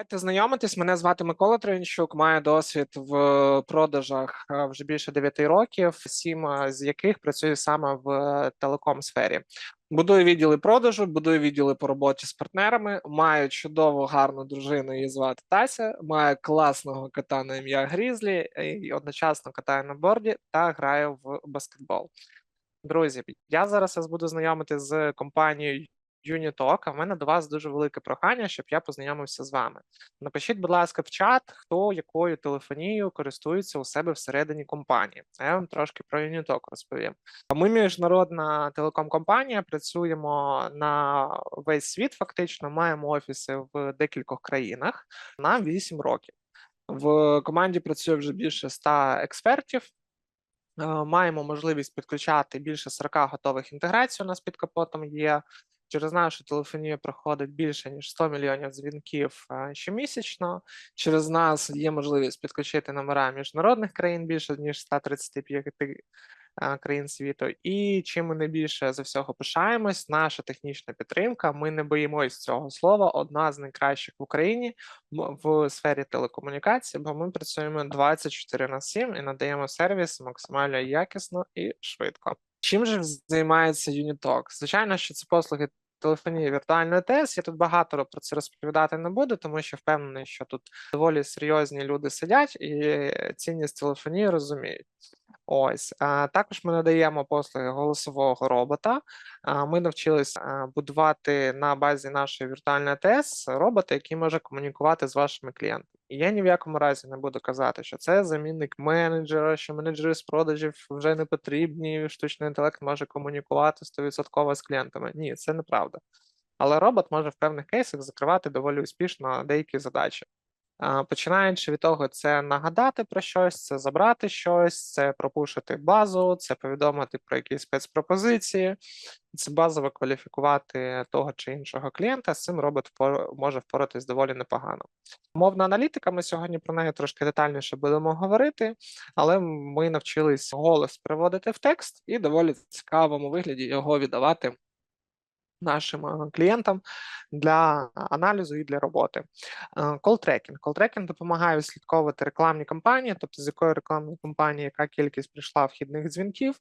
Давайте знайомитись. Мене звати Микола Тринчук. Маю досвід в продажах е, вже більше 9 років, сім е, з яких працюю саме в телеком сфері. Будую відділи продажу, будую відділи по роботі з партнерами. Маю чудову гарну дружину, її звати Тася. Маю класного кота на ім'я Грізлі і одночасно катаю на борді та граю в баскетбол. Друзі, я зараз вас буду знайомити з компанією Unitalk, а в мене до вас дуже велике прохання, щоб я познайомився з вами. Напишіть, будь ласка, в чат, хто якою телефонією користується у себе всередині компанії. Я вам трошки про Unitalk розповім. Ми міжнародна телеком-компанія, працюємо на весь світ. Фактично, маємо офіси в декількох країнах на 8 років. В команді працює вже більше 100 експертів. Е, Маємо можливість підключати більше 40 готових інтеграцій. У нас під капотом є. Через нашу телефонію проходить більше ніж 100 мільйонів дзвінків щомісячно. Через нас є можливість підключити номера міжнародних країн більше ніж 135 е, країн світу. І чим ми найбільше за всього пишаємось, наша технічна підтримка. Ми не боїмось цього слова. Одна з найкращих в Україні в сфері телекомунікацій, бо ми працюємо 24 на 7 і надаємо сервіс максимально якісно і швидко. Чим же займається Unitalk? Звичайно, що це послуги телефонії віртуальної ТС. Я тут багато про це розповідати не буду, тому що впевнений, що тут доволі серйозні люди сидять і цінність телефонії розуміють. Ось також ми надаємо послуги голосового робота. Ми навчилися будувати на базі нашої віртуальної АТС робота, який може комунікувати з вашими клієнтами. І я ні в якому разі не буду казати, що це замінник менеджера, що менеджери з продажів вже не потрібні. Штучний інтелект може комунікувати 100% з клієнтами. Ні, це неправда. Але робот може в певних кейсах закривати доволі успішно деякі задачі. Починаючи від того, це нагадати про щось, це забрати щось, це пропушити базу, це повідомити про якісь спецпропозиції, це базово кваліфікувати того чи іншого клієнта. З цим робот може впоратись доволі непогано. Мовна аналітика. Ми сьогодні про неї трошки детальніше будемо говорити, але ми навчились голос переводити в текст і доволі цікавому вигляді його віддавати нашим клієнтам для аналізу і для роботи. Колл-трекінг. Колл-трекінг допомагає відслідковувати рекламні кампанії, тобто з якої рекламної кампанії, яка кількість прийшла вхідних дзвінків,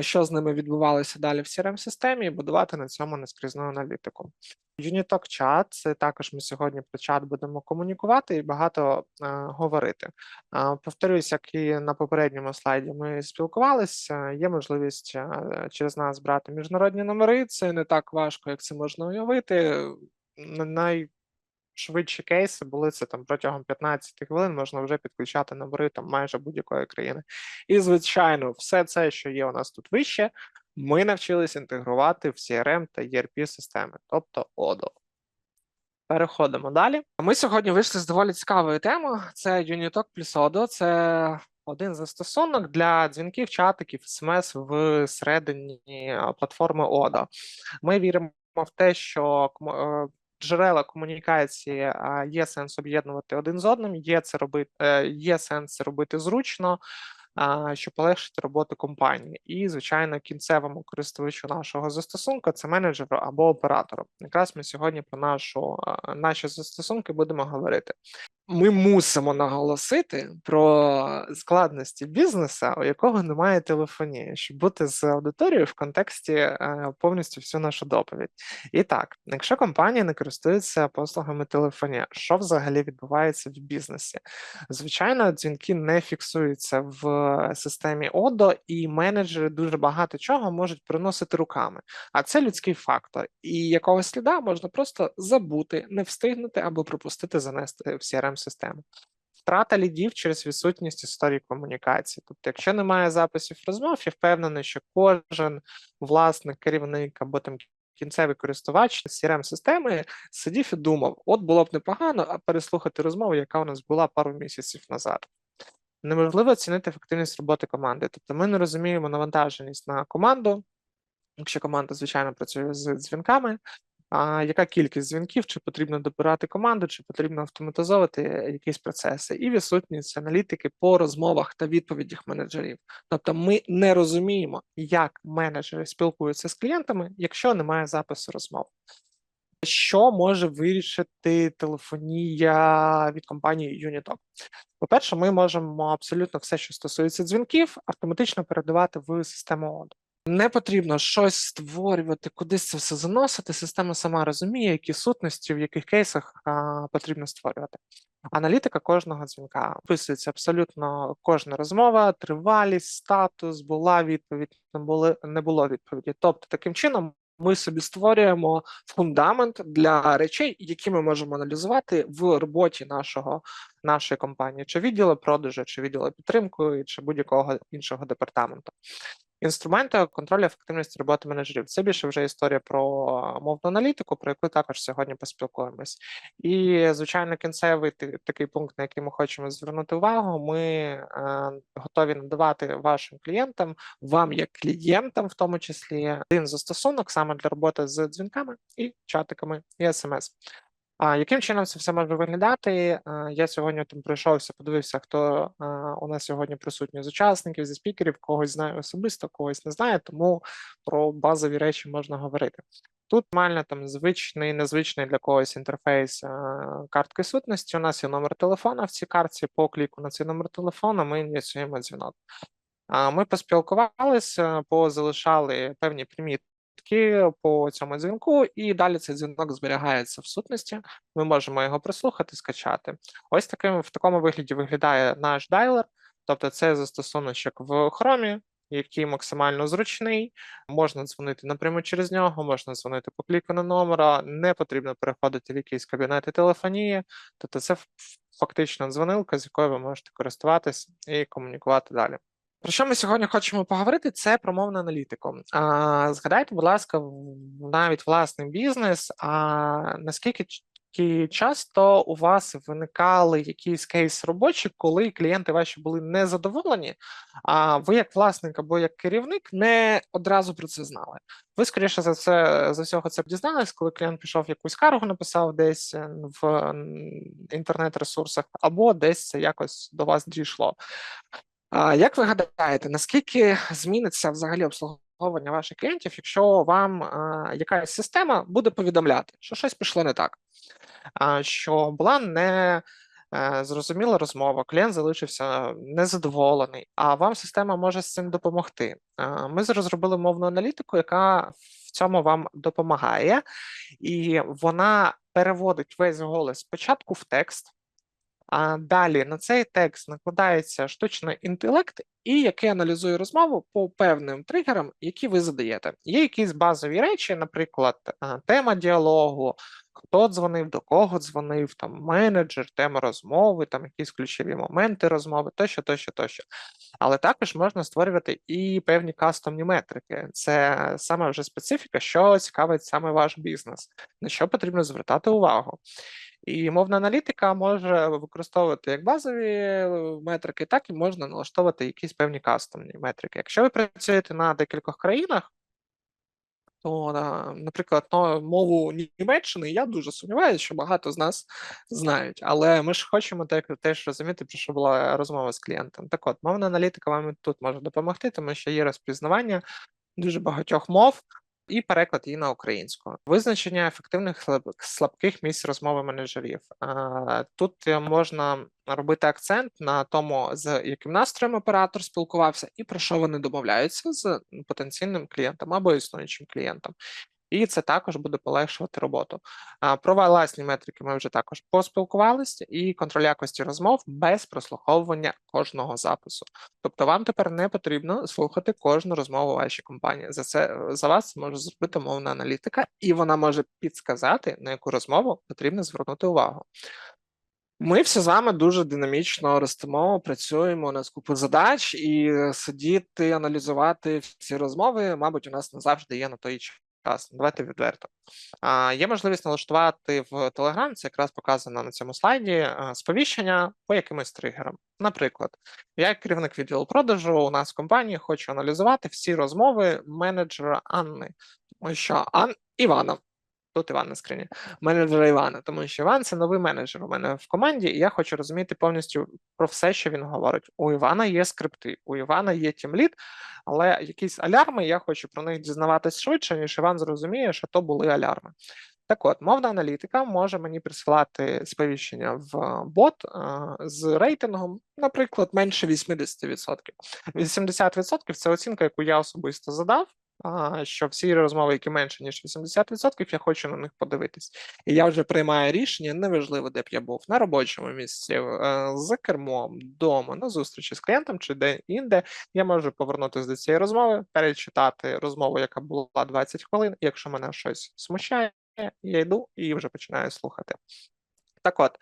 що з ними відбувалося далі в crm системі і будувати на цьому нескрізну аналітику. Unitalk Chat, це також ми сьогодні про чат будемо комунікувати і багато е, говорити. Е, повторюсь, як і на попередньому слайді ми спілкувалися. Є можливість е, через нас брати міжнародні номери. Це не так важко, як це можна уявити. Н- Найшвидші кейси були це там протягом 15 хвилин. Можна вже підключати номери там майже будь-якої країни. І звичайно, все це, що є у нас тут вище, ми навчились інтегрувати в CRM та ERP системи, тобто ODO. Переходимо далі. Ми сьогодні вийшли з доволі цікавою темою. Це Unitalk плюс ODO. Це один застосунок для дзвінків, чатиків, смс всередині е, платформи ODO. Ми віримо в те, що е, джерела комунікації є сенс об'єднувати один з одним, є це робити, е, є сенс робити зручно щоб полегшити роботу компанії. І, звичайно, кінцевому користувачу нашого застосунку це менеджеру або оператору. Якраз ми сьогодні про нашу наші застосунки будемо говорити. Ми мусимо наголосити про складності бізнесу, у якого немає телефонії, щоб бути з аудиторією в контексті е, повністю всю нашу доповідь. І так, якщо компанія не користується послугами телефонії, що взагалі відбувається в бізнесі? Звичайно, дзвінки не фіксуються в системі ОДО, і менеджери дуже багато чого можуть приносити руками. А це людський фактор, і якогось сліда можна просто забути, не встигнути або пропустити занести в crm систему Втрата лідів через відсутність історії комунікації. Тобто, якщо немає записів розмов, я впевнений, що кожен власник, керівник або там кінцевий користувач crm системи сидів і думав: от було б непогано переслухати розмову, яка у нас була пару місяців назад. Неможливо оцінити ефективність роботи команди. Тобто ми не розуміємо навантаженість на команду, якщо команда, звичайно, працює з дзвінками. А яка кількість дзвінків, чи потрібно добирати команду, чи потрібно автоматизовувати якісь процеси, і відсутність аналітики по розмовах та відповідях менеджерів. Тобто, ми не розуміємо, як менеджери спілкуються з клієнтами, якщо немає запису розмов. Що може вирішити телефонія від компанії Unitalk? По-перше, ми можемо абсолютно все, що стосується дзвінків, автоматично передавати в систему ОД. Не потрібно щось створювати, кудись це все заносити. Система сама розуміє, які сутності, в яких кейсах а, потрібно створювати. Аналітика кожного дзвінка описується абсолютно кожна розмова, тривалість, статус, була відповідь, не були не було відповіді. Тобто, таким чином ми собі створюємо фундамент для речей, які ми можемо аналізувати в роботі нашого нашої компанії, чи відділу продажу, чи відділу підтримки, чи будь-якого іншого департаменту. Інструменти контролю ефективності роботи менеджерів. Це більше вже історія про мовну аналітику, про яку також сьогодні поспілкуємось. І, звичайно, кінцевий такий пункт, на який ми хочемо звернути увагу. Ми готові надавати вашим клієнтам, вам як клієнтам, в тому числі, один застосунок саме для роботи з дзвінками і чатиками і смс. А яким чином це все може виглядати? Я сьогодні там пройшовся, подивився, хто у нас сьогодні присутній з учасників, зі спікерів, когось знаю особисто, когось не знаю, тому про базові речі можна говорити. Тут нормально там звичний, незвичний для когось інтерфейс картки сутності. У нас є номер телефона в цій картці. По кліку на цей номер телефона ми ініціюємо дзвінок. Ми поспілкувалися, позалишали певні примітки по цьому дзвінку, і далі цей дзвінок зберігається в сутності. Ми можемо його прослухати, скачати. Ось таким в такому вигляді виглядає наш дайлер, тобто це застосуночок в Chrome, який максимально зручний. Можна дзвонити напряму через нього, можна дзвонити по кліку на номера, не потрібно переходити в якісь кабінети телефонії. Тобто, це фактично дзвонилка, з якою ви можете користуватись і комунікувати далі. Про що ми сьогодні хочемо поговорити? Це про мовну аналітику. А, згадайте, будь ласка, навіть власний бізнес. А наскільки часто у вас виникали якісь кейс робочі, коли клієнти ваші були незадоволені, а ви, як власник або як керівник, не одразу про це знали. Ви, скоріше за це за всього це дізнались, коли клієнт пішов якусь скаргу, написав десь е, в інтернет-ресурсах, або десь це якось до вас дійшло. Як ви гадаєте, наскільки зміниться взагалі обслуговування ваших клієнтів, якщо вам якась система буде повідомляти, що щось пішло не так, що була не е, зрозуміла розмова, клієнт залишився незадоволений, а вам система може з цим допомогти? Ми зараз зробили мовну аналітику, яка в цьому вам допомагає, і вона переводить весь голос спочатку в текст. Далі на цей текст накладається штучний інтелект, і який аналізує розмову по певним тригерам, які ви задаєте. Є якісь базові речі, наприклад, тема діалогу, хто дзвонив, до кого дзвонив, там менеджер, тема розмови, там якісь ключові моменти розмови, тощо, тощо, тощо. Але також можна створювати і певні кастомні метрики. Це саме вже специфіка, що цікавить саме ваш бізнес, на що потрібно звертати увагу. І мовна аналітика може використовувати як базові е, метрики, так і можна налаштовувати якісь певні кастомні метрики. Якщо ви працюєте на декількох країнах, то, наприклад, мову Німеччини я дуже сумніваюся, що багато з нас знають. Але ми ж хочемо теж розуміти, про що була розмова з клієнтом. Так от, мовна аналітика вам тут може допомогти, тому що є розпізнавання дуже багатьох мов і переклад її на українську. Визначення ефективних слаб- слабких місць розмови менеджерів. Тут е, можна робити акцент на тому, з яким настроєм оператор спілкувався, і про що вони домовляються з потенційним клієнтом або існуючим клієнтом. І це також буде полегшувати роботу. Про власні метрики ми вже також поспілкувалися, і контроль якості розмов без прослуховування кожного запису. Тобто вам тепер не потрібно слухати кожну розмову вашій компанії. За це за вас може зробити мовна аналітика, і вона може підсказати, на яку розмову потрібно звернути увагу. Ми всі з вами дуже динамічно ростемо, працюємо у нас купу задач, і сидіти, аналізувати всі розмови, мабуть, у нас не завжди є на той час. Давайте відверто. А, є можливість налаштувати в Telegram, це якраз показано на цьому слайді, сповіщення по якимось тригерам. Наприклад, я керівник відділу продажу у нас в компанії хочу аналізувати всі розмови менеджера Анни, тому що Ан Івана. Тут Іван на скрині, менеджера Івана, тому що Іван це новий менеджер у мене в команді, і я хочу розуміти повністю про все, що він говорить. У Івана є скрипти, у Івана є тімліт, але якісь алярми я хочу про них дізнаватись швидше, ніж Іван зрозуміє, що то були алярми. Так от, мовна аналітика може мені присилати сповіщення в бот з рейтингом, наприклад, менше 80%. 80% це оцінка, яку я особисто задав. Що всі розмови, які менше ніж 80%, я хочу на них подивитись. І я вже приймаю рішення, неважливо, де б я був на робочому місці, е, за кермом, вдома, на зустрічі з клієнтом чи де інде. Я можу повернутися до цієї розмови, перечитати розмову, яка була 20 хвилин. і Якщо мене щось смущає, я йду і вже починаю слухати. Так от,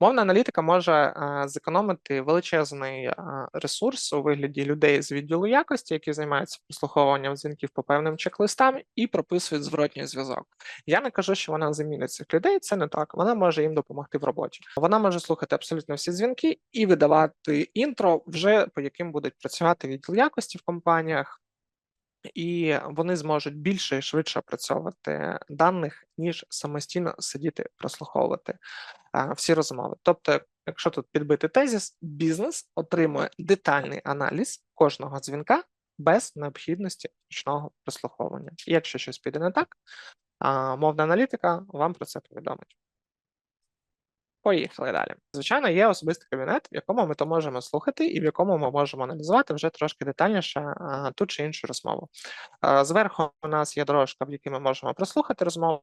мовна аналітика може е, зекономити величезний е, ресурс у вигляді людей з відділу якості, які займаються прослуховуванням дзвінків по певним чек-листам і прописують зворотній зв'язок. Я не кажу, що вона замінить цих людей. Це не так. Вона може їм допомогти в роботі. Вона може слухати абсолютно всі дзвінки і видавати інтро, вже по яким будуть працювати відділ якості в компаніях. І вони зможуть більше і швидше опрацьовувати даних, ніж самостійно сидіти прослуховувати всі розмови. Тобто, якщо тут підбити тезіс, бізнес отримує детальний аналіз кожного дзвінка без необхідності ручного прослуховування. Якщо щось піде не так, мовна аналітика вам про це повідомить. Поїхали далі. Звичайно, є особистий кабінет, в якому ми то можемо слухати, і в якому ми можемо аналізувати вже трошки детальніше ту чи іншу розмову. Зверху у нас є дорожка, в якій ми можемо прослухати розмову.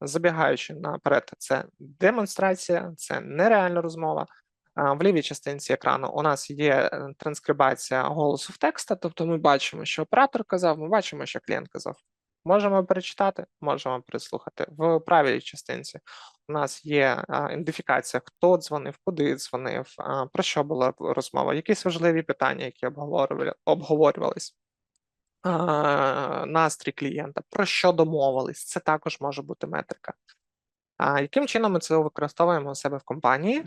Забігаючи наперед, це демонстрація, це нереальна розмова. В лівій частинці екрану у нас є е, транскрибація голосу в текста, тобто ми бачимо, що оператор казав, ми бачимо, що клієнт казав. Можемо перечитати, можемо прислухати В правій частинці у нас є ідентифікація, хто дзвонив, куди дзвонив, про що була розмова, якісь важливі питання, які обговорювали, обговорювались. Настрій клієнта, про що домовились, це також може бути метрика. Яким чином ми це використовуємо у себе в компанії?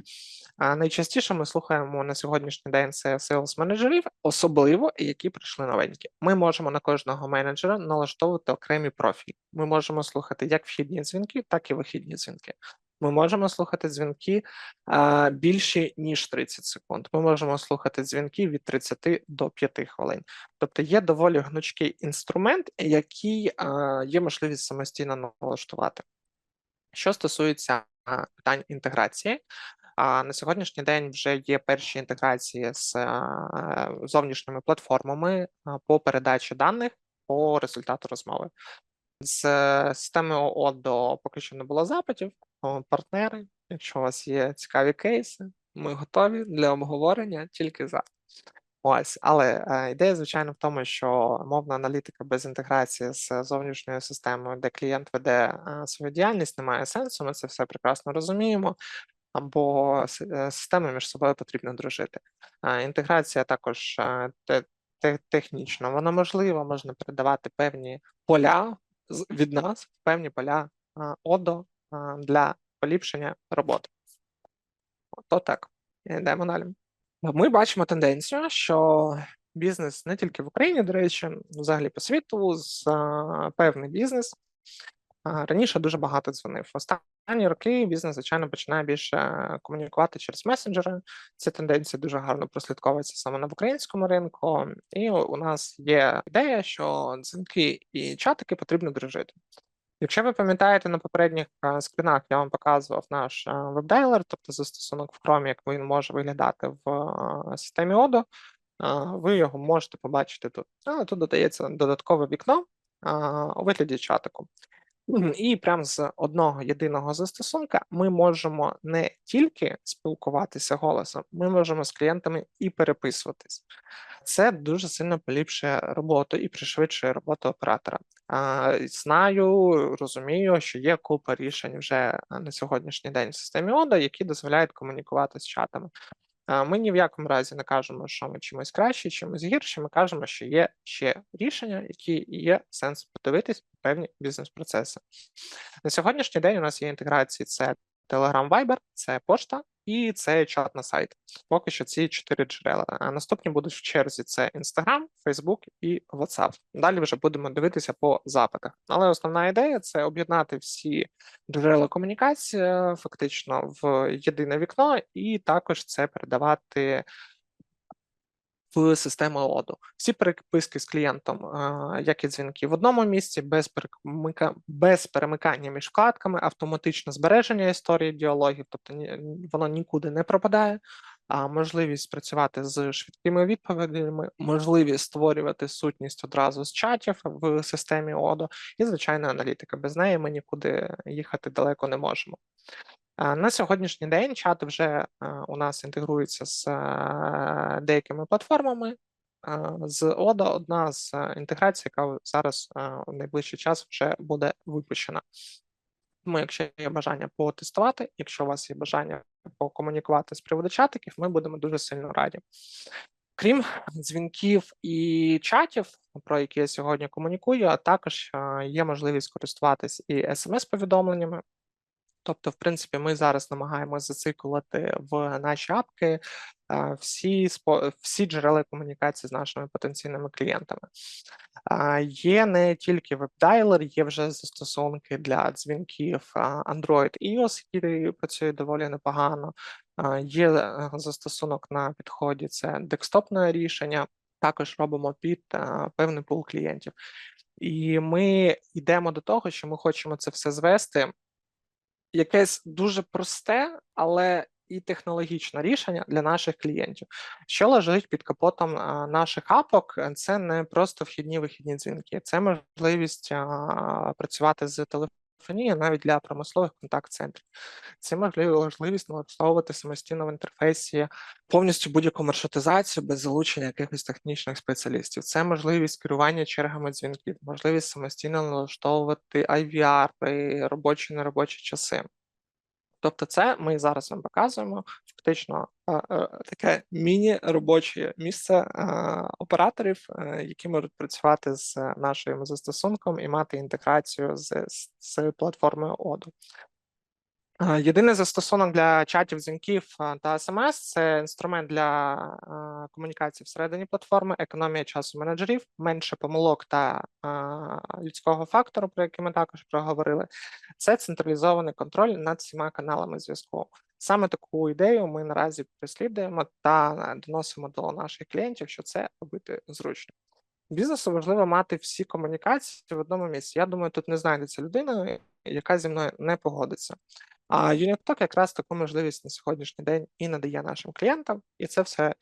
Найчастіше ми слухаємо на сьогоднішній день це sales менеджерів, особливо які прийшли новенькі. Ми можемо на кожного менеджера налаштовувати окремі профілі. Ми можемо слухати як вхідні дзвінки, так і вихідні дзвінки. Ми можемо слухати дзвінки а, більші ніж 30 секунд. Ми можемо слухати дзвінки від 30 до 5 хвилин. Тобто є доволі гнучкий інструмент, який а, є можливість самостійно налаштувати. Що стосується питань інтеграції, на сьогоднішній день вже є перші інтеграції з зовнішніми платформами по передачі даних по результату розмови. З е, системи ООДО поки що не було запитів. Партнери, якщо у вас є цікаві кейси, ми готові для обговорення тільки за. Ось, але е, ідея, звичайно, в тому, що мовна аналітика без інтеграції з зовнішньою системою, де клієнт веде е, свою діяльність, не має сенсу. Ми це все прекрасно розуміємо. Або е, системи між собою потрібно дружити. Е, Інтеграція також е, те- те- технічна, вона можлива, можна передавати певні поля від нас, певні поля е, ОДО е, для поліпшення роботи. То так, йдемо далі. Ми бачимо тенденцію, що бізнес не тільки в Україні, до речі, взагалі по світу, з певний бізнес раніше дуже багато дзвонив. Останні роки бізнес, звичайно, починає більше комунікувати через месенджери. Ця тенденція дуже гарно прослідковується саме на українському ринку. І у нас є ідея, що дзвінки і чатики потрібно дружити. Якщо ви пам'ятаєте на попередніх а, скрінах, я вам показував наш а, веб-дайлер, тобто застосунок в Chrome, як він може виглядати в системі Odoo, а, ви його можете побачити тут. Але тут додається додаткове вікно у вигляді чатику. І прямо з одного єдиного застосунка ми можемо не тільки спілкуватися голосом, ми можемо з клієнтами і переписуватись. Це дуже сильно поліпшує роботу і пришвидшує роботу оператора. Знаю, розумію, що є купа рішень вже на сьогоднішній день в системі ОДА, які дозволяють комунікувати з чатами. Ми ні в якому разі не кажемо, що ми чимось краще, чимось гірше. Ми кажемо, що є ще рішення, які є сенс подивитись певні бізнес-процеси. На сьогоднішній день у нас є інтеграції: це Telegram Viber, це пошта і це чат на сайт. Поки що ці чотири джерела. А наступні будуть в черзі: це Instagram, Facebook і WhatsApp. Далі вже будемо дивитися по запитах. Але основна ідея це об'єднати всі джерела комунікації е, фактично в єдине вікно, і також це передавати в систему оду. Всі переписки з клієнтом, як і дзвінки в одному місці, без перемика, без перемикання між вкладками, автоматичне збереження історії діалогів, тобто воно нікуди не пропадає. А можливість працювати з швидкими відповідями, можливість створювати сутність одразу з чатів в системі ОДО, і звичайно аналітика. Без неї ми нікуди їхати далеко не можемо. На сьогоднішній день чати вже у нас інтегруються з деякими платформами. З ODA одна з інтеграцій, яка зараз в найближчий час вже буде випущена. Тому, якщо є бажання потестувати, якщо у вас є бажання покомунікувати з приводу чатиків, ми будемо дуже сильно раді. Крім дзвінків і чатів, про які я сьогодні комунікую, а також є можливість користуватись і смс-повідомленнями. Тобто, в принципі, ми зараз намагаємося зациклити в наші апки всі всі джерела комунікації з нашими потенційними клієнтами. Є не тільки веб-дайлер, є вже застосунки для дзвінків Android iOS, які працюють доволі непогано. Є е, застосунок на підході, це декстопне рішення. Також робимо під певний пул клієнтів. І ми йдемо до того, що ми хочемо це все звести якесь дуже просте, але і технологічне рішення для наших клієнтів. Що лежить під капотом наших апок, це не просто вхідні вихідні дзвінки, це можливість працювати з телефонією навіть для промислових контакт-центрів. Це можливість налаштовувати самостійно в інтерфейсі повністю будь-яку маршрутизацію без залучення якихось технічних спеціалістів. Це можливість керування чергами дзвінків, можливість самостійно налаштовувати IVR і робочі неробочі часи. Тобто, це ми зараз вам показуємо фактично е, е, таке міні-робоче місце е, операторів, які можуть працювати з нашим застосунком і мати інтеграцію з, з, платформою Odoo. Е, Єдиний застосунок для чатів, дзвінків е, та смс це інструмент для е, комунікації всередині платформи, економія часу менеджерів, менше помилок та людського фактору, про який ми також проговорили. Це централізований контроль над всіма каналами зв'язку. Саме таку ідею ми наразі прислідуємо та доносимо до наших клієнтів, що це робити зручно. Бізнесу важливо мати всі комунікації в одному місці. Я думаю, тут не знайдеться людина, яка зі мною не погодиться. А UnitTalk якраз таку можливість на сьогоднішній день і надає нашим клієнтам, і це все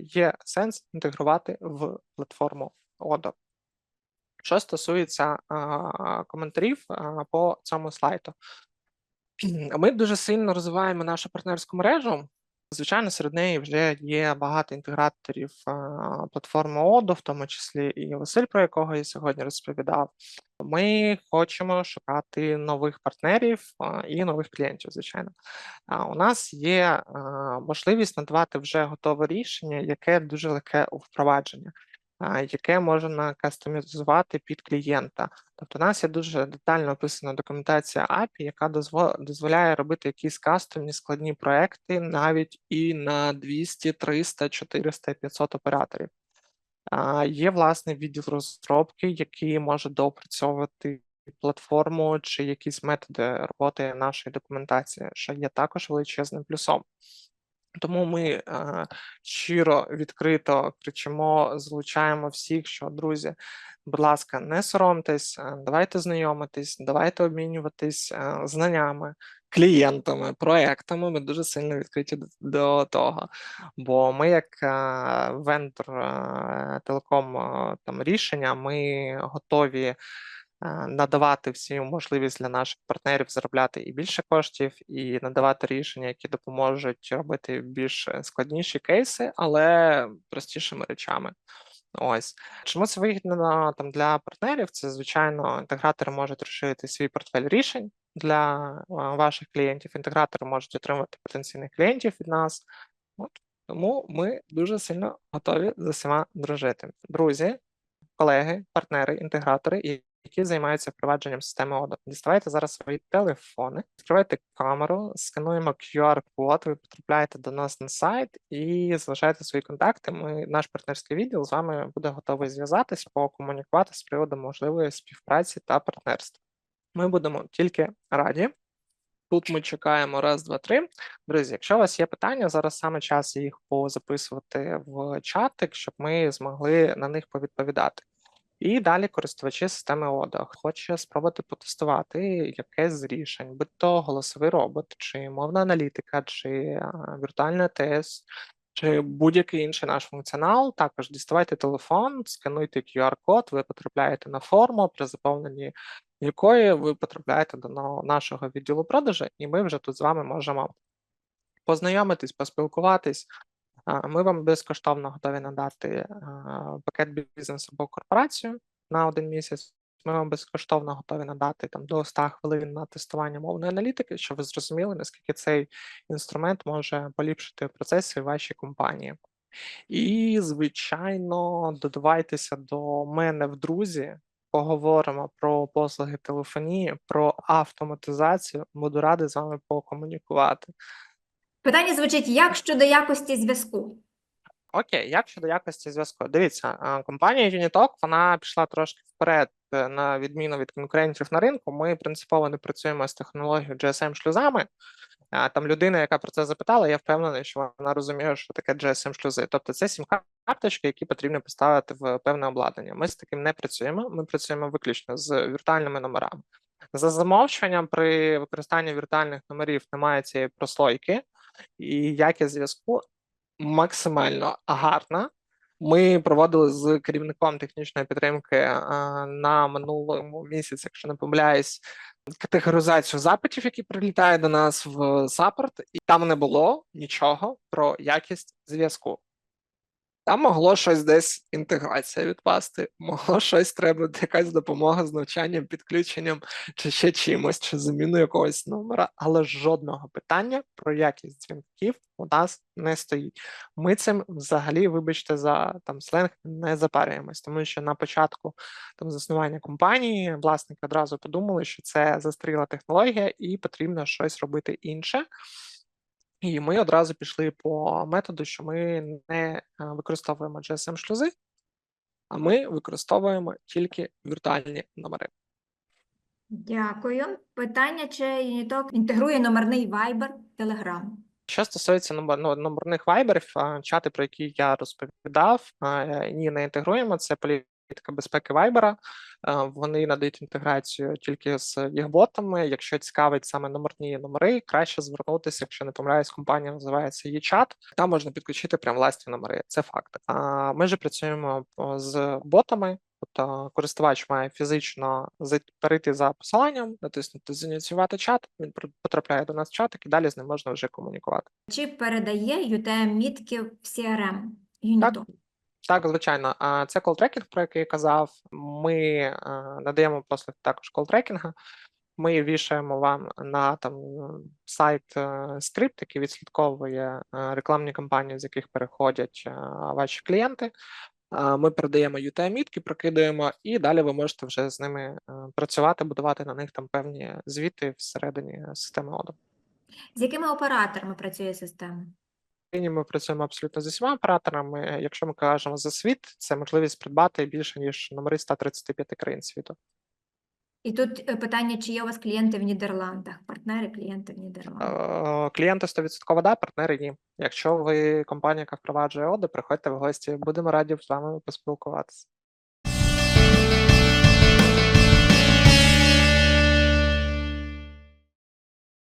є сенс інтегрувати в платформу ОДО. Що стосується коментарів по цьому слайду, ми дуже сильно розвиваємо нашу партнерську мережу. Звичайно, серед неї вже є багато інтеграторів платформи ОДО, в тому числі і Василь, про якого я сьогодні розповідав. Ми хочемо шукати нових партнерів і нових клієнтів, звичайно. У нас є можливість надавати вже готове рішення, яке дуже легке у впровадження, яке можна кастомізувати під клієнта. Тобто, у нас є дуже детально описана документація API, яка дозволяє робити якісь кастомні складні проекти навіть і на 200, 300, 400, 500 операторів. Є власний відділ розробки, який може доопрацьовувати платформу чи якісь методи роботи нашої документації, що є також величезним плюсом. Тому ми е, щиро відкрито кричимо, залучаємо всіх, що друзі, будь ласка, не соромтесь, е, давайте знайомитись, давайте обмінюватись е, знаннями, клієнтами, проектами. Ми дуже сильно відкриті до, того. Бо ми, як е, вендор телеком там рішення, ми готові надавати всім можливість для наших партнерів заробляти і більше коштів, і надавати рішення, які допоможуть робити більш е, складніші кейси, але простішими речами. Ось чому це вигідно там для партнерів? Це звичайно інтегратори можуть розширити свій портфель рішень для ваших клієнтів. Інтегратори можуть отримати потенційних клієнтів від нас. От тому ми дуже сильно готові з усіма дружити. Друзі, колеги, партнери, інтегратори, які займаються впровадженням системи ОДО. Діставайте зараз свої телефони, відкривайте камеру, скануємо QR-код, ви потрапляєте до нас на сайт і залишаєте свої контакти. Ми, наш партнерський відділ з вами буде готовий зв'язатись, покомунікувати з приводу можливої співпраці та партнерства. Ми будемо тільки раді. Тут ми чекаємо раз, два, три. Друзі, якщо у вас є питання, зараз саме час їх позаписувати в чатик, щоб ми змогли на них повідповідати. І далі користувачі системи ODA хоче спробувати потестувати якесь з рішень, будь то голосовий робот, чи мовна аналітика, чи а, віртуальний тест, чи будь-який інший наш функціонал. Також діставайте телефон, скануйте QR-код, ви потрапляєте на форму, при заповненні якої ви потрапляєте до нашого відділу продажу, і ми вже тут з вами можемо познайомитись, поспілкуватись. Ми вам безкоштовно готові надати пакет бізнесу або корпорацію на один місяць. Ми вам безкоштовно готові надати там до 100 хвилин на тестування мовної аналітики, щоб ви зрозуміли, наскільки цей інструмент може поліпшити процеси вашій компанії. І, звичайно, додавайтеся до мене в друзі. Поговоримо про послуги телефонії, про автоматизацію. Буду радий з вами покомунікувати. Питання звучить: як щодо якості зв'язку? Окей, як щодо якості зв'язку? Дивіться, компанія Unitalk, вона пішла трошки вперед е, на відміну від конкурентів на ринку. Ми принципово не працюємо з технологією GSM-шлюзами. Там людина, яка про це запитала, я впевнений, що вона розуміє, що таке GSM-шлюзи. Тобто це сім-карточки, які потрібно поставити в певне обладнання. Ми з таким не працюємо. Ми працюємо виключно з віртуальними номерами. За замовчуванням, при використанні віртуальних номерів немає цієї прослойки, і якість зв'язку максимально гарна. Ми проводили з керівником технічної підтримки на минулому місяці, якщо не помиляюсь, категоризацію запитів, які прилітають до нас в саппорт, і там не було нічого про якість зв'язку. Там могло щось десь інтеграція відпасти, могло щось треба, якась допомога з навчанням, підключенням чи ще чимось, чи заміну якогось номера, але жодного питання про якість дзвінків у нас не стоїть. Ми цим взагалі, вибачте, за там сленг не запарюємось, тому що на початку там заснування компанії власники одразу подумали, що це застріла технологія і потрібно щось робити інше. І ми одразу пішли по методу, що ми не е, використовуємо GSM-шлюзи, а ми використовуємо тільки віртуальні номери. Дякую. Питання: чи Unitalk інтегрує номерний Viber, Telegram? Що стосується номер, ну, номерних вайберів, чати, про які я розповідав, ні, не інтегруємо. Це політика безпеки вайбера. Вони надають інтеграцію тільки з їх ботами. Якщо цікавить саме номерні номери, краще звернутися, якщо не помиляюсь, компанія називається eChat. Там можна підключити прям власні номери. Це факт. А ми ж працюємо з ботами. Тобто користувач має фізично перейти за посиланням, натиснути Зініціювати чат, він потрапляє до нас в чатик, і далі з ним можна вже комунікувати. Чи передає UTM мітки в CRM? Так, Unitalk? Так, звичайно. Це колтрекінг, про який я казав. Ми е, надаємо послуги також колтрекінга. Ми вішаємо вам на там сайт е, скрипт, який відслідковує е, рекламні кампанії, з яких переходять ваші клієнти. Ми передаємо UTM-мітки, прокидаємо, і далі ви можете вже з ними працювати, будувати на них там певні звіти всередині системи ODA. З якими операторами працює система? Ми працюємо абсолютно з усіма операторами. Якщо ми кажемо за світ, це можливість придбати більше ніж номери 135 країн світу. І тут е, питання, чи є у вас клієнти в Нідерландах, партнери клієнти в Нідерландах? Е, Клієнти 100% да, партнери ні. Якщо ви компанія, яка впроваджує ОДИ, приходьте в гості. Будемо раді з вами поспілкуватися.